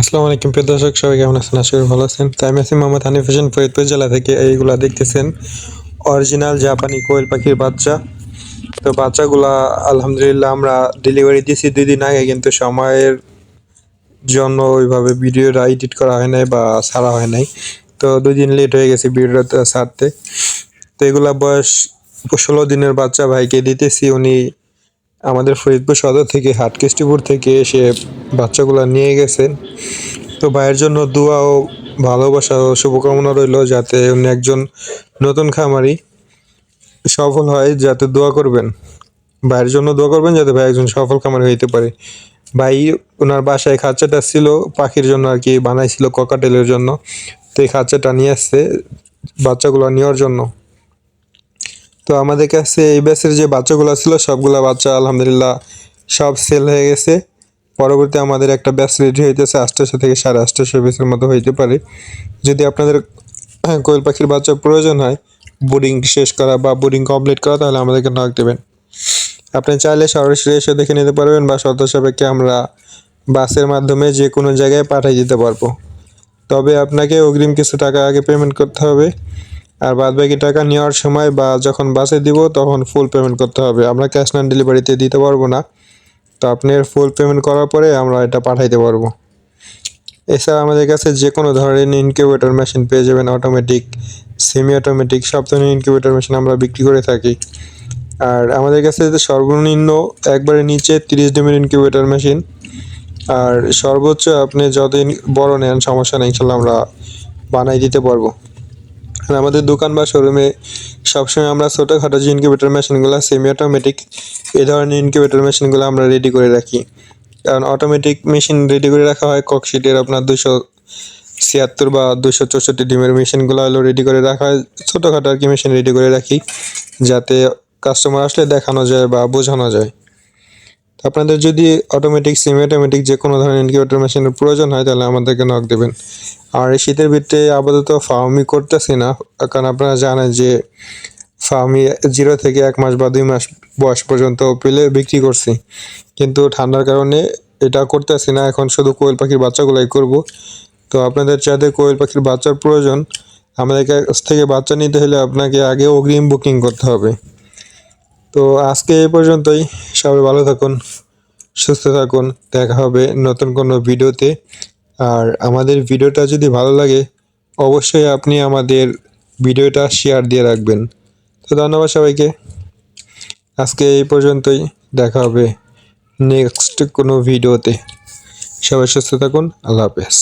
আসসালামু আলাইকুম, প্রিয় দর্শক, সবাই কেমন আছেন? আশা করি ভালো আছেন। তো আমি আছি মোহাম্মদ হানিফ হোসেন, ফরিদপুর জেলা থেকে। এইগুলা দেখতেছেন। অরিজিনাল জাপানি কোয়েল পাখির বাচ্চা। তো বাচ্চাগুলা, আলহামদুলিল্লাহ, আমরা ডেলিভারি দিয়েছি দুই দিন আগে, কিন্তু সময়ের জন্য ওইভাবে ভিডিওটা এডিট করা হয় নাই বা ছাড়া হয় নাই। তো দুই দিন লেট হয়ে গেছে ভিডিওটা ছাড়তে। তো এগুলা বয়স ষোলো দিনের বাচ্চা ভাইকে দিতেছি। উনি আমাদের ফরিদপুর সদর থেকে, হাটকেষ্টিপুর থেকে এসে বাচ্চাগুলো নিয়ে গেছেন। তো ভাইয়ের জন্য দোয়া ও ভালোবাসা ও শুভকামনা রইল যাতে উনি একজন নতুন খামারি সফল হয়, যাতে দোয়া করবেন। ভাইয়ের জন্য দোয়া করবেন যাতে ভাই একজন সফল খামারি হইতে পারে। ভাই ওনার বাসায় খাঁচাটা ছিল, পাখির জন্য আর কি বানাইছিল ককাটেলের জন্য। তো এই খাঁচাটা নিয়ে আসছে বাচ্চাগুলো নেওয়ার জন্য। তো আমাদের কাছে এই ব্যাচের যে বাচ্চাগুলো ছিল, সবগুলো বাচ্চা আলহামদুলিল্লাহ সব সেল হয়ে গেছে। পরবর্তী আমাদের একটা ব্যাচ রেডি হইতেছে আটটাশো থেকে সাড়ে আটটাশো ব্যাচের মতো হইতে পারে। যদি আপনাদের কোয়েল পাখির বাচ্চা প্রয়োজন হয় বোর্ডিং শেষ করা বা বোর্ডিং কমপ্লিট করা, তাহলে আমাদেরকে নক দেবেন। আপনি চাইলে সরাসরি এসে দেখে নিতে পারবেন বা শর্ত সাপেক্ষে আমরা বাসের মাধ্যমে যে কোনো জায়গায় পাঠিয়ে দিতে পারব। তবে আপনাকে অগ্রিম কিছু টাকা আগে পেমেন্ট করতে হবে, আর বাদ বাকি টাকা নেওয়ার সময় বা যখন বাসে দিব, তখন ফুল পেমেন্ট করতে হবে। আমরা ক্যাশ অন ডেলিভারিতে দিতে পারব না। তো আপনার ফুল পেমেন্ট করার পরে আমরা এটা পাঠাইতে পারব। এছাড়া আমাদের কাছে যে কোনো ধরনের ইনকিউবেটর মেশিন পেয়ে যাবেন অটোমেটিক সেমি অটোমেটিক সব ধরনের ইনকিউবেটর মেশিন আমরা বিক্রি করে থাকি। আর আমাদের কাছে সর্বনিম্ন একবারে নিচে তিরিশ ডিমের ইনকিউবেটর মেশিন আর সর্বোচ্চ আপনি যতদিন বড় নেন, সমস্যা নেই, ইনশাল্লাহ আমরা বানাই দিতে পারব। আর আমাদের দোকান বা শোরুমে সবসময় আমরা ছোটোখাটো যে ইনকিউবেটর মেশিনগুলো সেমি অটোমেটিক এই ধরনের ইনকিউবেটর মেশিনগুলো আমরা রেডি করে রাখি। কারণ অটোমেটিক মেশিন রেডি করে রাখা হয় ককশিটের আপনার দুশো ছিয়াত্তর বা দুশো চৌষট্টি ডিমের মেশিনগুলো হলো রেডি করে রাখা হয়। ছোটোখাটো আর কি মেশিন রেডি করে রাখি, যাতে কাস্টমার আসলে দেখানো যায় বা বোঝানো যায়। আপনাদের যদি অটোমেটিক সেমি অটোমেটিক যে কোনো ধরনের ইনকিউবেটর মেশিনের প্রয়োজন হয়, তাহলে আমাদেরকে নক দেবেন। আর এই শীতের ভিতরে আপাতত ফার্মি করতেছি না, কারণ আপনারা জানেন যে ফার্মি জিরো থেকে এক মাস বা দুই মাস বয়স পর্যন্ত পেলে বিক্রি করছি। কিন্তু ঠান্ডার কারণে এটা করতেছি না, এখন শুধু কোয়েল পাখির বাচ্চাগুলাই করব। তো আপনাদের যাদের কোয়েল পাখির বাচ্চার প্রয়োজন, আমাদের কাছ থেকে বাচ্চা নিতে হলে আপনাকে আগে অগ্রিম বুকিং করতে হবে। তো আজকে এই পর্যন্তই। সবাই ভালো থাকুন, সুস্থ থাকুন, দেখা হবে নতুন কোনো ভিডিওতে। আর আমাদের ভিডিওটা যদি ভালো লাগে, অবশ্যই আপনি আমাদের ভিডিওটা শেয়ার দিয়ে রাখবেন। তো ধন্যবাদ সবাইকে। আজকে এই পর্যন্তই, দেখা হবে নেক্সট কোনো ভিডিওতে। সবাই সুস্থ থাকুন, আল্লাহ হাফেজ।